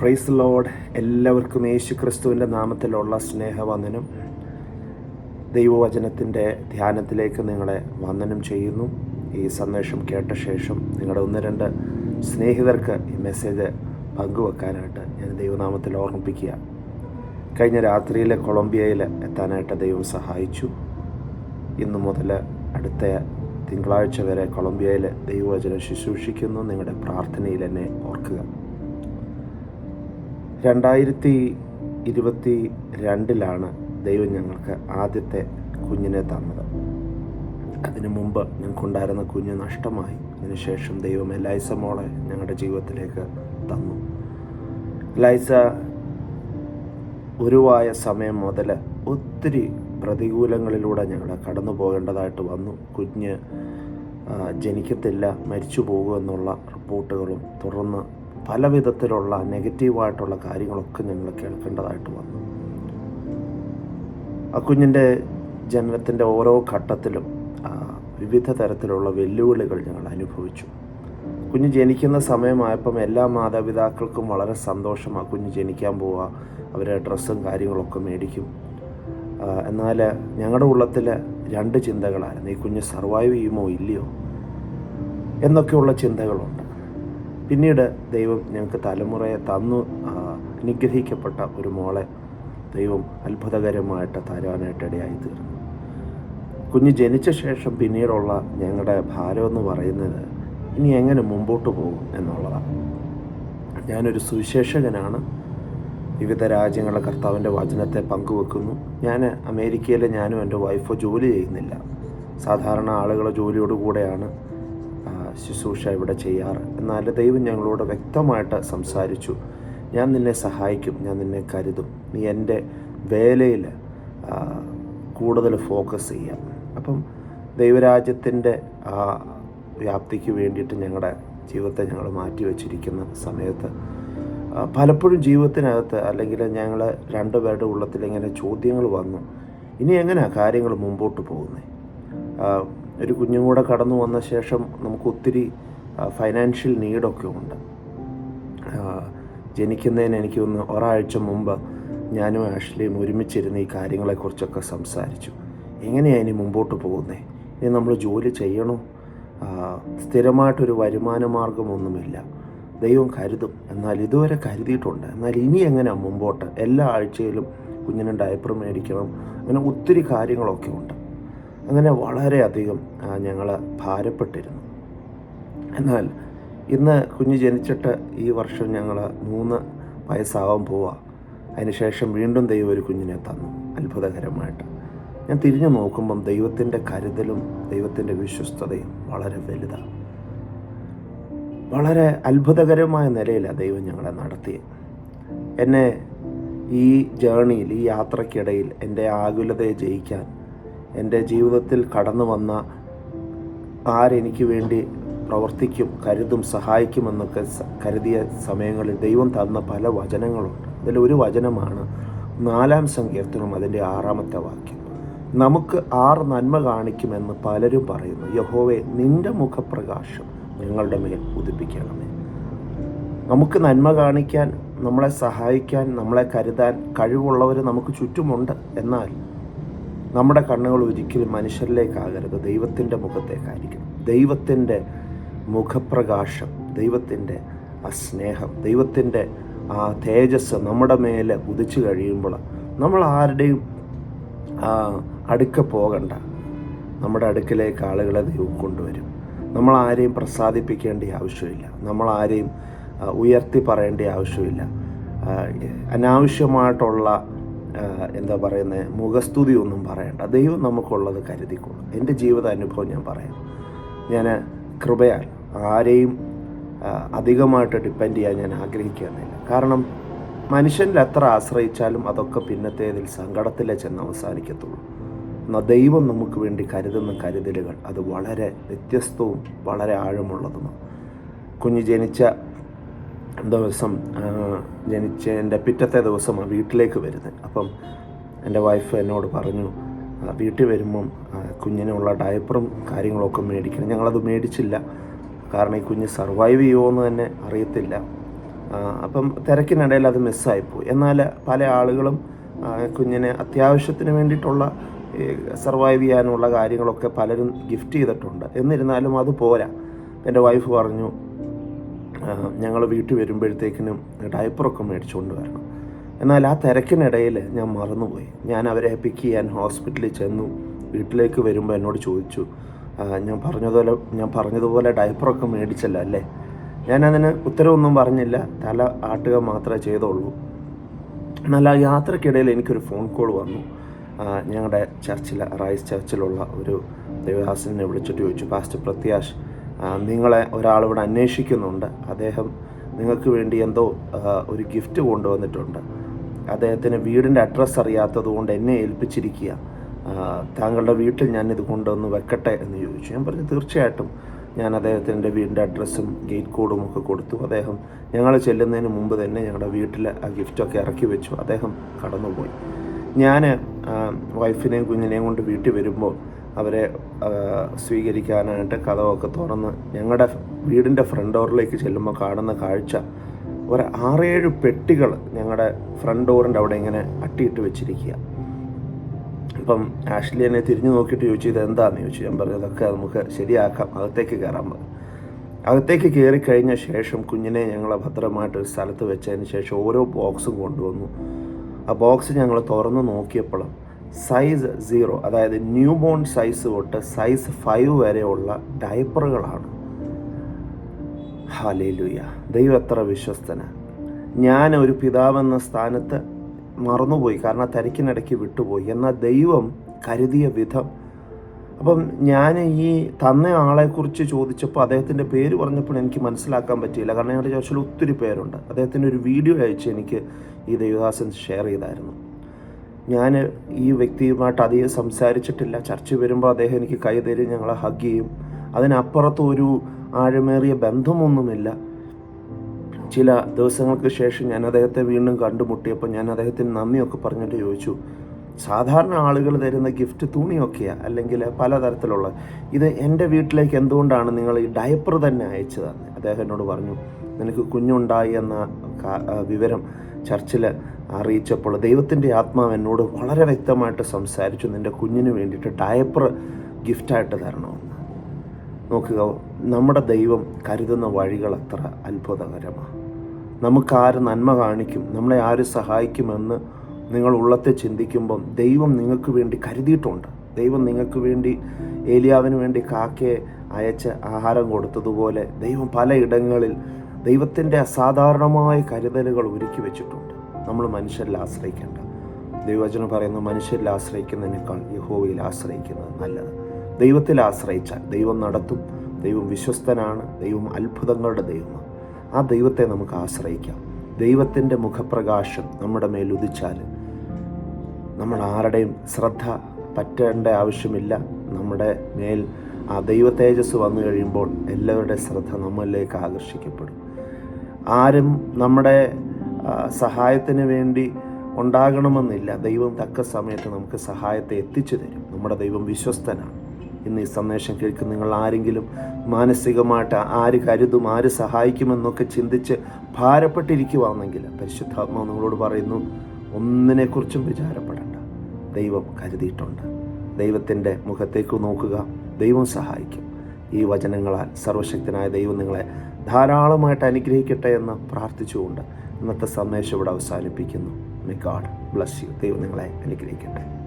Price load എല്ലാവർക്കും യേശു ക്രിസ്തുവിന്റെ നാമത്തിലുള്ള സ്നേഹവന്ദനം. ദൈവവചനത്തിന്റെ ധ്യാനത്തിലേക്ക് നിങ്ങളെ വന്ദനം ചെയ്യുന്നു. ഈ സന്ദേശം കേട്ട ശേഷം നിങ്ങളുടെ ഒന്ന് രണ്ട് സ്നേഹിതർക്ക് ഈ മെസ്സേജ് പങ്കുവെക്കാനായിട്ട് ഞാൻ ദൈവനാമത്തിൽ ഓർമ്മിപ്പിക്കുക. കഴിഞ്ഞ രാത്രിയിൽ കൊളംബിയയിൽ എത്താനായിട്ട് ദൈവം സഹായിച്ചു. ഇന്നു മുതൽ അടുത്ത തിങ്കളാഴ്ച വരെ കൊളംബിയയിൽ ദൈവവചനം ശുശ്രൂഷിക്കുന്നു. നിങ്ങളുടെ പ്രാർത്ഥനയിൽ എന്നെ ഓർക്കുക. രണ്ടായിരത്തി ഇരുപത്തി രണ്ടിലാണ് ദൈവം ഞങ്ങൾക്ക് ആദ്യത്തെ കുഞ്ഞിനെ തന്നത്. അതിനു മുമ്പ് ഞങ്ങൾക്കുണ്ടായിരുന്ന കുഞ്ഞ് നഷ്ടമായി. അതിനുശേഷം ദൈവം എലൈസ മോളെ ഞങ്ങളുടെ ജീവിതത്തിലേക്ക് തന്നു. ലൈസ ഉരുവായ സമയം മുതൽ ഒത്തിരി പ്രതികൂലങ്ങളിലൂടെ ഞങ്ങൾ കടന്നു പോകേണ്ടതായിട്ട് വന്നു. കുഞ്ഞ് ജനിക്കത്തില്ല മരിച്ചു പോകുമെന്നുള്ള റിപ്പോർട്ടുകളും തുടർന്ന് പല വിധത്തിലുള്ള നെഗറ്റീവായിട്ടുള്ള കാര്യങ്ങളൊക്കെ ഞങ്ങൾ കേൾക്കേണ്ടതായിട്ട് വന്നു. ആ കുഞ്ഞിന്റെ ജനനത്തിന്റെ ഓരോ ഘട്ടത്തിലും വിവിധ തരത്തിലുള്ള വെല്ലുവിളികൾ ഞങ്ങൾ അനുഭവിച്ചു. കുഞ്ഞ് ജനിക്കുന്ന സമയമായപ്പം എല്ലാ മാതാപിതാക്കൾക്കും വളരെ സന്തോഷം ആ കുഞ്ഞ് ജനിക്കാൻ പോവുക അവരെ ഡ്രസ്സും കാര്യങ്ങളൊക്കെ മേടിക്കും. എന്നാൽ ഞങ്ങളുടെ ഉള്ളത്തിൽ രണ്ട് ചിന്തകളായിരുന്നു ഈ കുഞ്ഞ് സർവൈവ് ചെയ്യുമോ ഇല്ലയോ എന്നൊക്കെയുള്ള ചിന്തകളുണ്ട്. പിന്നീട് ദൈവം ഞങ്ങൾക്ക് തലമുറയെ തന്നു അനുഗ്രഹിക്കപ്പെട്ട ഒരു മോളെ ദൈവം അത്ഭുതകരമായിട്ട് തരാനായിട്ട് ഇടയായി തീർന്നു. കുഞ്ഞ് ജനിച്ച ശേഷം പിന്നീടുള്ള ഞങ്ങളുടെ ഭാരം എന്ന് പറയുന്നത് ഇനി എങ്ങനെ മുമ്പോട്ട് പോകും എന്നുള്ളതാണ്. ഞാനൊരു സുവിശേഷകനാണ്. വിവിധ രാജ്യങ്ങളിലെ കർത്താവിന്റെ വചനത്തെ പങ്കുവെക്കുന്നു. ഞാൻ അമേരിക്കയിൽ ഞാനും എന്റെ വൈഫോ ജോലി ചെയ്യുന്നില്ല. സാധാരണ ആളുകൾ ജോലിയോട് കൂടെയാണ്. ആ, ശുശ്രൂഷ ഇവിടെ ചെയ്യാറ്. എന്നാൽ ദൈവം ഞങ്ങളോട് വ്യക്തമായിട്ട് സംസാരിച്ചു. ഞാൻ നിന്നെ സഹായിക്കും ഞാൻ നിന്നെ കരുതും. നീ എന്റെ വേലയിൽ കൂടുതൽ ഫോക്കസ് ചെയ്യാം. അപ്പം ദൈവരാജ്യത്തിന്റെ ആ വ്യാപ്തിക്ക് വേണ്ടിയിട്ട് ഞങ്ങളുടെ ജീവിതത്തെ ഞങ്ങൾ മാറ്റി വച്ചിരിക്കുന്ന സമയത്ത് പലപ്പോഴും ജീവിതത്തിനകത്ത് അല്ലെങ്കിൽ ഞങ്ങൾ രണ്ടുപേരുടെ ഉള്ളത്തിൽ ഇങ്ങനെ ചോദ്യങ്ങൾ വന്നു. ഇനി എങ്ങനെയാണ് കാര്യങ്ങൾ മുമ്പോട്ട് പോകുന്നത് ഒരു കുഞ്ഞും കൂടെ കടന്നു വന്ന ശേഷം നമുക്ക് ഒത്തിരി ഫൈനാൻഷ്യൽ നീഡൊക്കെ ഉണ്ട്. ജനിക്കുന്നതിന് എനിക്ക് ഒന്ന് ഒരാഴ്ച മുമ്പ് ഞാനും ആഷ്ലിയും ഒരുമിച്ചിരുന്ന് ഈ കാര്യങ്ങളെക്കുറിച്ചൊക്കെ സംസാരിച്ചു. എങ്ങനെയാണ് ഇനി മുമ്പോട്ട് പോകുന്നത് ഇനി നമ്മൾ ജോലി ചെയ്യണോ? സ്ഥിരമായിട്ടൊരു വരുമാന മാർഗമൊന്നുമില്ല. ദൈവം കരുതും. എന്നാൽ ഇതുവരെ കരുതിയിട്ടുണ്ട്. എന്നാൽ ഇനി എങ്ങനെയാണ് മുമ്പോട്ട്? എല്ലാ ആഴ്ചയിലും കുഞ്ഞിന് ഡയപ്പർ മേടിക്കണം. അങ്ങനെ ഒത്തിരി കാര്യങ്ങളൊക്കെ ഉണ്ട്. അങ്ങനെ വളരെയധികം ഞങ്ങൾ ഭാരപ്പെട്ടിരുന്നു. എന്നാൽ ഇന്ന് കുഞ്ഞ് ജനിച്ചിട്ട് ഈ വർഷം ഞങ്ങൾ മൂന്ന് വയസ്സാവാൻ പോവുക അതിനുശേഷം വീണ്ടും ദൈവം ഒരു കുഞ്ഞിനെ തന്നു അത്ഭുതകരമായിട്ട്. ഞാൻ തിരിഞ്ഞു നോക്കുമ്പം ദൈവത്തിന്റെ കരുതലും ദൈവത്തിന്റെ വിശ്വസ്തതയും വളരെ വലുതാണ് വളരെ അത്ഭുതകരമായ നിലയിലാണ് ദൈവം ഞങ്ങളെ നടത്തിയത് എന്നെ ഈ ജേണിയിൽ ഈ യാത്രക്കിടയിൽ എന്റെ ആകുലതയെ ജയിക്കാൻ എന്റെ ജീവിതത്തിൽ കടന്നു വന്ന ആരെനിക്ക് വേണ്ടി പ്രവർത്തിക്കും കരുതും സഹായിക്കുമെന്നൊക്കെ കരുതിയ സമയങ്ങളിൽ ദൈവം തന്ന പല വചനങ്ങളുണ്ട്. അതിലൊരു വചനമാണ് നാലാം സങ്കീർത്തനം അതിന്റെ ആറാമത്തെ വാക്യം. നമുക്ക് ആറ് നന്മ കാണിക്കുമെന്ന് പലരും പറയുന്നു. യഹോവെ നിന്റെ മുഖപ്രകാശം ഞങ്ങളുടെ മേൽ ഉദിപ്പിക്കണമേ. നമുക്ക് നന്മ കാണിക്കാൻ നമ്മളെ സഹായിക്കാൻ നമ്മളെ കരുതാൻ കഴിവുള്ളവർ നമുക്ക് ചുറ്റുമുണ്ട്. എന്നാൽ നമ്മുടെ കണ്ണുകൾ ഒരിക്കലും മനുഷ്യരിലേക്കാകരുത്. ദൈവത്തിന്റെ മുഖത്തേക്കായിരിക്കും ദൈവത്തിന്റെ മുഖപ്രകാശം ദൈവത്തിന്റെ ആ സ്നേഹം ദൈവത്തിന്റെ ആ തേജസ് നമ്മുടെ മേലെ ഉദിച്ചു കഴിയുമ്പോൾ നമ്മൾ ആരുടെയും അടുക്ക പോകണ്ട. നമ്മുടെ അടുക്കിലേക്ക് ആളുകളെ ദൈവം കൊണ്ടുവരും. നമ്മൾ ആരെയും പ്രസാദിപ്പിക്കേണ്ട ആവശ്യമില്ല. നമ്മൾ ആരെയും ഉയർത്തി പറയേണ്ട ആവശ്യമില്ല. അനാവശ്യമായിട്ടുള്ള എന്താ പറയുന്നത് മുഖസ്തുതി ഒന്നും പറയണ്ട. ദൈവം നമുക്കുള്ളത് കരുതിക്കൊള്ളും എന്റെ ജീവിത അനുഭവം ഞാൻ പറയാം. ഞാൻ കൃപയാൽ ആരെയും അധികമായിട്ട് ഡിപ്പെൻഡ് ചെയ്യാൻ ഞാൻ ആഗ്രഹിക്കുന്നില്ല കാരണം മനുഷ്യനിൽ എത്ര ആശ്രയിച്ചാലും അതൊക്കെ പിന്നത്തേതിൽ സങ്കടത്തിലേ ചെന്ന് അവസാനിക്കത്തുള്ളൂ എന്നാൽ ദൈവം നമുക്ക് വേണ്ടി കരുതുന്ന കരുതലുകൾ അത് വളരെ വ്യത്യസ്തവും വളരെ ആഴമുള്ളതുമാണ്. കുഞ്ഞ് ജനിച്ച ദിവസം ആ, ജനിച്ച എന്റെ പിറ്റത്തെ ദിവസമാണ് വീട്ടിലേക്ക് വരുന്നത്. അപ്പം എന്റെ വൈഫ് എന്നോട് പറഞ്ഞു വീട്ടിൽ വരുമ്പം കുഞ്ഞിനുള്ള ഡയപ്പറും കാര്യങ്ങളൊക്കെ മേടിക്കണം. ഞങ്ങളത് മേടിച്ചില്ല. കാരണം ഈ കുഞ്ഞ് സർവൈവ് ചെയ്യുമോ എന്ന് തന്നെ അറിയത്തില്ല. അപ്പം തിരക്കിനിടയിൽ അത് മിസ്സായിപ്പോയി എന്നാൽ പല ആളുകളും കുഞ്ഞിനെ അത്യാവശ്യത്തിന് വേണ്ടിയിട്ടുള്ള സർവൈവ് ചെയ്യാനുള്ള കാര്യങ്ങളൊക്കെ പലരും ഗിഫ്റ്റ് ചെയ്തിട്ടുണ്ട്. എന്നിരുന്നാലും അത് പോരാ. എന്റെ വൈഫ് പറഞ്ഞു ഞങ്ങൾ വീട്ടിൽ വരുമ്പോഴത്തേക്കിനും ഡയപ്പറൊക്കെ മേടിച്ചുകൊണ്ട് വരണം. എന്നാൽ ആ തിരക്കിനിടയിൽ ഞാൻ മറന്നുപോയി. ഞാൻ അവരെ പിക്ക് ചെയ്യാൻ ഹോസ്പിറ്റലിൽ ചെന്നു. വീട്ടിലേക്ക് വരുമ്പോൾ എന്നോട് ചോദിച്ചു ഞാൻ പറഞ്ഞതുപോലെ ഞാൻ പറഞ്ഞതുപോലെ ഡയപ്പറൊക്കെ മേടിച്ചല്ല അല്ലേ? ഞാനതിന് ഉത്തരവൊന്നും പറഞ്ഞില്ല. തല ആട്ടുക മാത്രമേ ചെയ്തുള്ളൂ. എന്നാൽ ആ യാത്രക്കിടയിൽ എനിക്കൊരു ഫോൺ കോൾ വന്നു. ഞങ്ങളുടെ ചർച്ചിൽ റൈസ് ചർച്ചിലുള്ള ഒരു ദേവദാസനെ വിളിച്ചിട്ട് ചോദിച്ചു പാസ്റ്റ് പ്രത്യാഷ് നിങ്ങളെ ഒരാളിവിടെ അന്വേഷിക്കുന്നുണ്ട്. അദ്ദേഹം നിങ്ങൾക്ക് വേണ്ടി എന്തോ ഒരു ഗിഫ്റ്റ് കൊണ്ടുവന്നിട്ടുണ്ട്. അദ്ദേഹത്തിന് വീടിന്റെ അഡ്രസ്സ് അറിയാത്തതുകൊണ്ട് എന്നെ ഏൽപ്പിച്ചിരിക്കുക. താങ്കളുടെ വീട്ടിൽ ഞാൻ ഇത് കൊണ്ടുവന്ന് വെക്കട്ടെ എന്ന് ചോദിച്ചു. ഞാൻ പറഞ്ഞു തീർച്ചയായിട്ടും. ഞാൻ അദ്ദേഹത്തിന്റെ വീടിന്റെ അഡ്രസ്സും ഗേറ്റ് കോഡും ഒക്കെ കൊടുത്തു. അദ്ദേഹം ഞങ്ങൾ ചെല്ലുന്നതിന് മുമ്പ് തന്നെ ഞങ്ങളുടെ വീട്ടിൽ ആ ഗിഫ്റ്റൊക്കെ ഇറക്കി വെച്ചു. അദ്ദേഹം കടന്നുപോയി. ഞാൻ വൈഫിനെയും കുഞ്ഞിനെയും കൊണ്ട് വീട്ടിൽ വരുമ്പോൾ അവരെ സ്വീകരിക്കാനായിട്ട് കഥമൊക്കെ തുറന്ന് ഞങ്ങളുടെ വീടിന്റെ ഫ്രണ്ട് ഡോറിലേക്ക് ചെല്ലുമ്പോൾ കാണുന്ന കാഴ്ച ഒരു ആറേഴ് പെട്ടികൾ ഞങ്ങളുടെ ഫ്രണ്ട് ഡോറിന്റെ അവിടെ ഇങ്ങനെ അട്ടിയിട്ട് വെച്ചിരിക്കുക അപ്പം ആഷ്ലി എന്നെ തിരിഞ്ഞു നോക്കിയിട്ട് ചോദിച്ചു ഇത് എന്താണെന്ന് ചോദിച്ചു. ഞാൻ പറഞ്ഞു അതൊക്കെ നമുക്ക് ശരിയാക്കാം അകത്തേക്ക് കയറാൻ പറഞ്ഞു അകത്തേക്ക് കയറി കഴിഞ്ഞ ശേഷം കുഞ്ഞിനെ ഞങ്ങൾ ഭദ്രമായിട്ട് ഒരു സ്ഥലത്ത് വെച്ചതിന് ശേഷം ഓരോ ബോക്സും കൊണ്ടുവന്നു. ആ ബോക്സ് ഞങ്ങൾ തുറന്ന് നോക്കിയപ്പോൾ സൈസ് സീറോ അതായത് ന്യൂ ബോൺ സൈസ് തൊട്ട് സൈസ് ഫൈവ് വരെയുള്ള ഡയപ്പറുകളാണ് ഹാലേലുയ ദൈവം എത്ര വിശ്വസ്തന. ഞാൻ ഒരു പിതാവെന്ന സ്ഥാനത്ത് മറന്നുപോയി കാരണം തിരക്കിനിടയ്ക്ക് വിട്ടുപോയി. എന്നാൽ ദൈവം കരുതിയ വിധം. അപ്പം ഞാൻ ഈ തന്ന ആളെക്കുറിച്ച് ചോദിച്ചപ്പോൾ അദ്ദേഹത്തിന്റെ പേര് പറഞ്ഞപ്പോൾ എനിക്ക് മനസ്സിലാക്കാൻ പറ്റിയില്ല. കാരണം ഞങ്ങളുടെ ചർച്ചിൽ ഒത്തിരി പേരുണ്ട്. അദ്ദേഹത്തിന്റെ ഒരു വീഡിയോ അയച്ച് എനിക്ക് ഈ ദേവദാസൻ ഷെയർ ചെയ്തായിരുന്നു. ഞാൻ ഈ വ്യക്തിയുമായിട്ട് അധികം സംസാരിച്ചിട്ടില്ല. ചർച്ച വരുമ്പോൾ അദ്ദേഹം എനിക്ക് കൈ തരും ഞങ്ങളെ ഹഗ് ചെയ്യും. അതിനപ്പുറത്ത് ഒരു ആഴമേറിയ ബന്ധമൊന്നുമില്ല. ചില ദിവസങ്ങൾക്ക് ശേഷം ഞാൻ അദ്ദേഹത്തെ വീണ്ടും കണ്ടുമുട്ടിയപ്പോൾ ഞാൻ അദ്ദേഹത്തിന് നന്ദിയൊക്കെ പറഞ്ഞിട്ട് ചോദിച്ചു. സാധാരണ ആളുകൾ തരുന്ന ഗിഫ്റ്റ് തുണിയൊക്കെയാണ് അല്ലെങ്കിൽ പലതരത്തിലുള്ള. ഇത് എന്റെ വീട്ടിലേക്ക് എന്തുകൊണ്ടാണ് നിങ്ങൾ ഈ ഡയപ്പർ തന്നെ അയച്ചു അദ്ദേഹം എന്നോട് പറഞ്ഞു നിനക്ക് കുഞ്ഞുണ്ടായി എന്ന വിവരം. ചർച്ചിൽ അറിയിച്ചപ്പോൾ ദൈവത്തിന്റെ ആത്മാവ് എന്നോട് വളരെ വ്യക്തമായിട്ട് സംസാരിച്ചു നിന്റെ കുഞ്ഞിന് വേണ്ടിയിട്ട് ഡയപ്പർ ഗിഫ്റ്റായിട്ട് തരണമെന്ന്. നോക്കുക നമ്മുടെ ദൈവം കരുതുന്ന വഴികൾ അത്ര അത്ഭുതകരമാണ് നമുക്കാര് നന്മ കാണിക്കും നമ്മളെ ആര് സഹായിക്കുമെന്ന് നിങ്ങൾ ഉള്ളത്തെ ചിന്തിക്കുമ്പം ദൈവം നിങ്ങൾക്ക് വേണ്ടി കരുതിയിട്ടുണ്ട്. ദൈവം നിങ്ങൾക്ക് വേണ്ടി ഏലിയാവിന് വേണ്ടി കാക്കയെ അയച്ച് ആഹാരം കൊടുത്തതുപോലെ ദൈവം പലയിടങ്ങളിൽ ദൈവത്തിന്റെ അസാധാരണമായ കരുതലുകൾ ഒരുക്കി വെച്ചിട്ടുണ്ട്. നമ്മൾ മനുഷ്യരിൽ ആശ്രയിക്കേണ്ട. ദൈവവചനം പറയുന്ന മനുഷ്യരിൽ ആശ്രയിക്കുന്നതിനേക്കാൾ യഹോവയിൽ ആശ്രയിക്കുന്നത് നല്ലത്. ദൈവത്തിൽ ആശ്രയിച്ചാൽ ദൈവം നടത്തും. ദൈവം വിശ്വസ്തനാണ്. ദൈവം അത്ഭുതങ്ങളുടെ ദൈവമാണ്. ആ ദൈവത്തെ നമുക്ക് ആശ്രയിക്കാം. ദൈവത്തിന്റെ മുഖപ്രകാശം നമ്മുടെ മേൽ ഉദിച്ചാൽ നമ്മൾ ആരുടെയും ശ്രദ്ധ പറ്റേണ്ട ആവശ്യമില്ല. നമ്മുടെ മേൽ ആ ദൈവ തേജസ് വന്നു കഴിയുമ്പോൾ എല്ലാവരുടെ ശ്രദ്ധ നമ്മളിലേക്ക് ആകർഷിക്കപ്പെടും. ആരും നമ്മുടെ സഹായത്തിന് വേണ്ടി ഉണ്ടാകണമെന്നില്ല. ദൈവം തക്ക സമയത്ത് നമുക്ക് സഹായത്തെ എത്തിച്ചു തരും. നമ്മുടെ ദൈവം വിശ്വസ്തനാണ്. ഇന്ന് ഈ സന്ദേശം കേൾക്കുന്ന നിങ്ങൾ ആരെങ്കിലും മാനസികമായിട്ട് ആര് കരുതും ആര് സഹായിക്കുമെന്നൊക്കെ ചിന്തിച്ച് ഭാരപ്പെട്ടിരിക്കുവാണെങ്കിൽ പരിശുദ്ധാത്മാവ് നിങ്ങളോട് പറയുന്നു ഒന്നിനെക്കുറിച്ചും വിചാരപ്പെടേണ്ട. ദൈവം കരുതിയിട്ടുണ്ട്. ദൈവത്തിന്റെ മുഖത്തേക്ക് നോക്കുക. ദൈവം സഹായിക്കും. ഈ വചനങ്ങളാൽ സർവശക്തനായ ദൈവം നിങ്ങളെ ധാരാളമായിട്ട് അനുഗ്രഹിക്കട്ടെ എന്ന് പ്രാർത്ഥിച്ചുകൊണ്ട് ഇന്നത്തെ സന്ദേശം ഇവിടെ അവസാനിപ്പിക്കുന്നു. മി ഗാഡ് ബ്ലസ് യു ദൈവം നിങ്ങളെ അനുഗ്രഹിക്കട്ടെ.